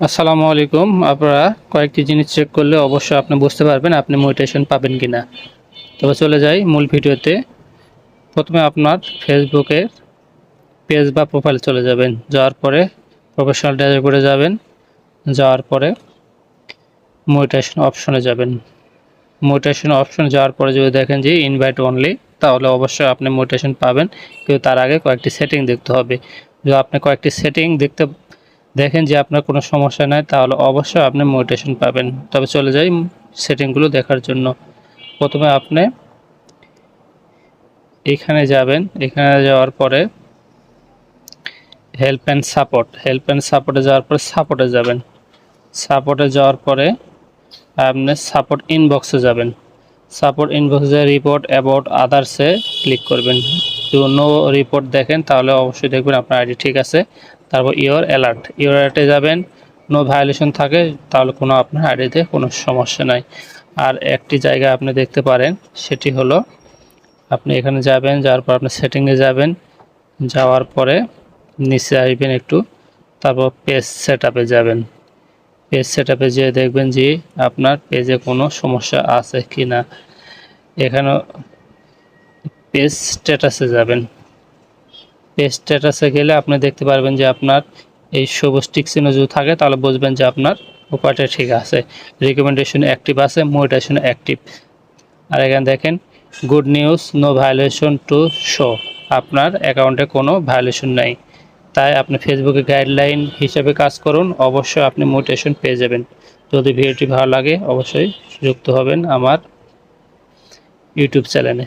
আসসালামু আলাইকুম। আপনারা কয়েকটি জিনিস চেক করলে অবশ্যই আপনি বুঝতে পারবেন আপনি মোটিভেশন পাবেন কিনা। তবে চলে যাই মূল ভিডিওতে। প্রথমে আপনার ফেসবুকের পেজ বা প্রোফাইল চলে যাবেন। যাওয়ার পরে প্রফেশনাল ড্যাশবোর্ডে যাবেন। যাওয়ার পরে মোটিভেশন অপশনে যাবেন। মোটিভেশন অপশনে যাওয়ার পরে যদি দেখেন যে ইনভাইট অনলি তাহলে অবশ্যই আপনি মোটিভেশন পাবেন। কিন্তু তার আগে কয়েকটি সেটিং দেখতে হবে। যদি আপনি কয়েকটি সেটিং দেখতে দেখেন যে আপনার কোনো সমস্যা নাই, তাহলে অবশ্যই আপনি মোটিভেশন পাবেন। তবে চলে যাই সেটিংগুলো দেখার জন্য। প্রথমে আপনি এখানে যাবেন। এখানে যাওয়ার পরে help and support help and সাপোর্টে যাওয়ার পরে সাপোর্টে যাবেন। সাপোর্টে যাওয়ার পরে আপনি সাপোর্ট ইনবক্সে যাবেন। সাপোর্ট ইনবক্সে রিপোর্ট অ্যাবাউট আদার্সে ক্লিক করবেন। যদি নো রিপোর্ট দেখেন, তাহলে অবশ্যই দেখবেন আপনার আইডি ঠিক আছে। তারপর ইওর অ্যালার্ট ইওর অ্যালার্টে যাবেন নো ভায়োলেশন থাকে, তাহলে কোনো আপনার আইডিতে কোনো সমস্যা নাই। আর একটি জায়গা আপনি দেখতে পারেন, সেটি হলো আপনি এখানে যাবেন, যাওয়ার পর আপনি সেটিংয়ে যাবেন, যাওয়ার পরে নিচে আসবেন একটু, তারপর পেজ সেট যাবেন। পেজ সেট আপে যেয়ে দেখবেন যে আপনার পেজে কোনো সমস্যা আছে কি না এখানে পেজ স্ট্যাটাসে যাবেন। পেজ স্ট্যাটাসে গেলে আপনি দেখতে পারবেন যে আপনার এই সবুজ টিক যদি থাকে, তাহলে বুঝবেন যে আপনার উপায়টা ঠিক আছে। রিকমেন্ডেশন অ্যাক্টিভ আছে মোটিভেশন অ্যাক্টিভ আর এখানে দেখেন good news no violation to show আপনার অ্যাকাউন্টে কোনো ভায়োলেশন নাই। তাই আপনি ফেসবুকে গাইডলাইন হিসাবে কাজ করুন, অবশ্যই আপনি মোটিভেশন পেয়ে যাবেন। যদি ভিডিওটি ভালো লাগে, অবশ্যই যুক্ত হবেন আমার ইউটিউব চ্যানেলে